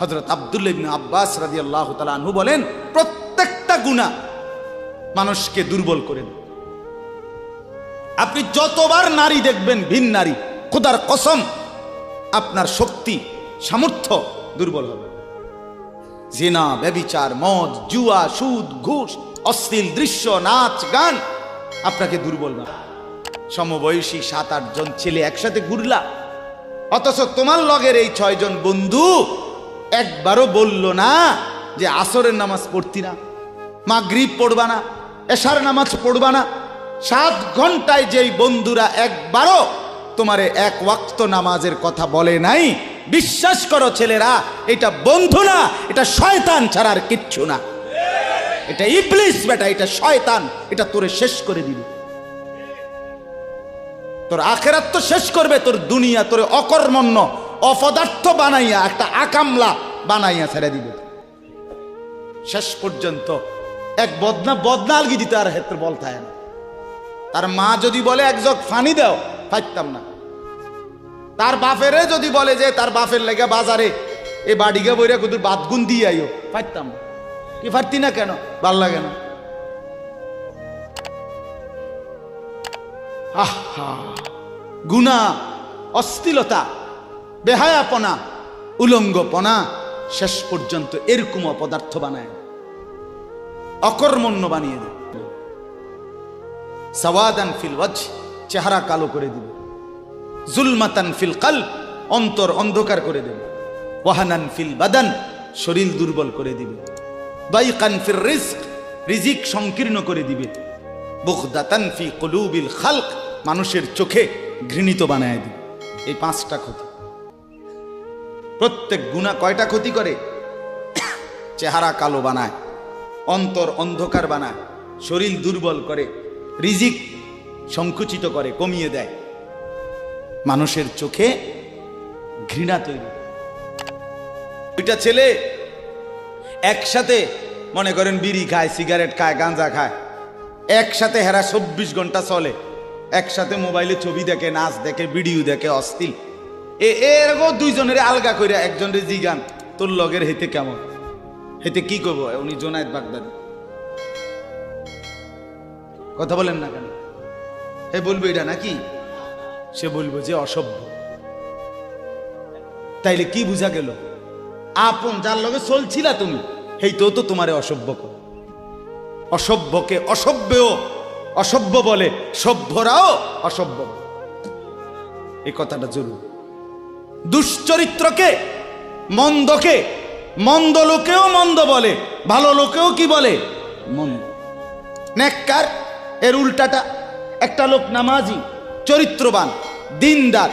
হজরত আবদুল্লাহ ইবনে আব্বাস রাজি আল্লাহ আনহু বলেন, প্রত্যেকটা গুণা মানুষকে দুর্বল করে দেয়। আপনি যতবার নারী দেখবেন ভিন নারী, খোদার কসম, আপনার শক্তি, সামর্থ্য দুর্বল হবে জেনা ব্যবিচার মদ, জুয়া, সুদ, ঘুষ, অশ্লীল দৃশ্য, নাচ, গান আপনাকে দুর্বল না সমবয়সী সাত আট জন ছেলে একসাথে ঘুরলা, অথচ তোমার লগের এই ছয়জন বন্ধু একবারও বলল না যে আসরের নামাজ পড়তি না, মাগরিব পড়বা না, এশার নামাজ পড়বা না। সাত ঘন্টায় যেই বন্ধুরা একবারও তোমারে এক ওয়াক্ত নামাজের কথা বলে নাই, বিশ্বাস করো ছেলেরা, এটা বন্ধু না, এটা শয়তান ছাড়ার কিচ্ছু না। এটা ইবলিস বেটা, এটা শয়তান, এটা তোরে শেষ করে দিবে। তোর আখেরাত তো শেষ করবে, তোর দুনিয়া তোর অকর্মণ্য, অপদার্থ বানাইয়া একটা আকামলা বানাইয়া ছেড়ে দিবে। শেষ পর্যন্ত এক বদনা বদনা আলগি দিতে আর ক্ষেত্রে বলতায় না। তার মা যদি বলে, এক জগ ফানি দাও ফাইতাম না। তার বাপেরে যদি বলে যে, তার বাপের লেগে বাজারে এ বাড়িকে বইরা কুদুর বাদগুন দিয়ে আইও ফাইতাম না। কি ফারতি না কেন? ভালো লাগে না। আহা, গুণা, অস্থিলতা, বেহায়াপনা, উলঙ্গপনা শেষ পর্যন্ত এরকম অপদার্থ বানায়। অকর্মণ্য বানিয়ে দেয়। সওয়াদান ফিল ওয়াজ চেহারা কালো করে দিবে। জুলমাতান ফিল কাল অন্তর অন্ধকার করে দেবে। ওয়াহানান ফিল বাদান, শরীর দুর্বল করে দিবে। দাইকান ফির রিজক, রিজিক সংকীর্ণ করে দিবে। বুগদাতান ফি কলুবিল খালক, মানুষের চোখে ঘৃণিত বানায় দিবে। এই পাঁচটা ক্ষতি প্রত্যেক গুণা কয়টা ক্ষতি করে? চেহারা কালো বানায়, অন্তর অন্ধকার বানায়, শরীর দুর্বল করে, রিজিক সংকুচিত করে, কমিয়ে দেয়। মানুষের চোখে ঘৃণা তৈরি দুইটা ছেলে একসাথে মনে করেন বিড়ি খায়, সিগারেট খায়, গাঁজা খায়। একসাথে হেরা চব্বিশ ঘণ্টা চলে। একসাথে মোবাইলে ছবি দেখে, নাচ দেখে, ভিডিও দেখে, অস্থির। এ এরকম দুইজনের আলগা করে একজনের জিগান। তোর লগের হেতে কেমন? হেতে কি করব উনি জোনায়েদ বাগদাদি। কথা বলেন না কেন? হে, বলব এটা নাকি? সে বলব যে অসভ্য। তাইলে কি বুঝা গেল? আপন যার লগে চলছিলা তুমি, হেইতেও তো তো তোমারে অসভ্য কর। অসভ্যকে অসভ্যও, অসভ্য বলে, সভ্যরাও অসভ্য। এই কথাটা জরুরি। দুশ্চরিত্রকে মন্দকে মন্দ লোকেও মন্দ বলে ভালো লোকেও কি বলে? মন্দ। নেককার এর উল্টাটা একটা লোক নামাজি চরিত্রবান দিনদার।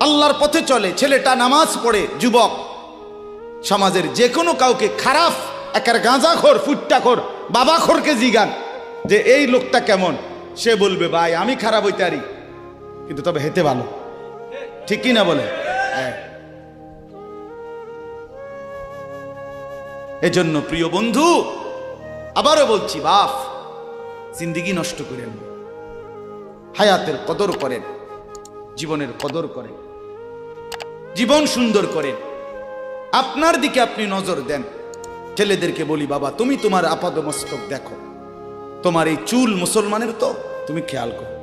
আল্লাহর পথে চলে ছেলেটা নামাজ পড়ে যুবক। সমাজের যে কোনো কাউকে খারাপ একার গাঁজাখোর ফুট্টাখোর বাবাখোরকে জিগান যে এই লোকটা কেমন? সে বলবে ভাই আমি খারাপ হইতে পারি। কিন্তু তবে হেতে ভালো। ঠিক কি না বলে? হ্যাঁ। এজন্য প্রিয় বন্ধু আবারও বলছি বাপ জিন্দিগি নষ্ট করেন। হায়াতের কদর করেন জীবনের কদর করেন জীবন সুন্দর করেন। আপনার দিকে আপনি নজর দেন। ছেলেদেরকে বলি বাবা তুমি তোমার আপাদ মস্তক দেখো। তোমার এই চুল মুসলমানের তো তুমি খেয়াল করো।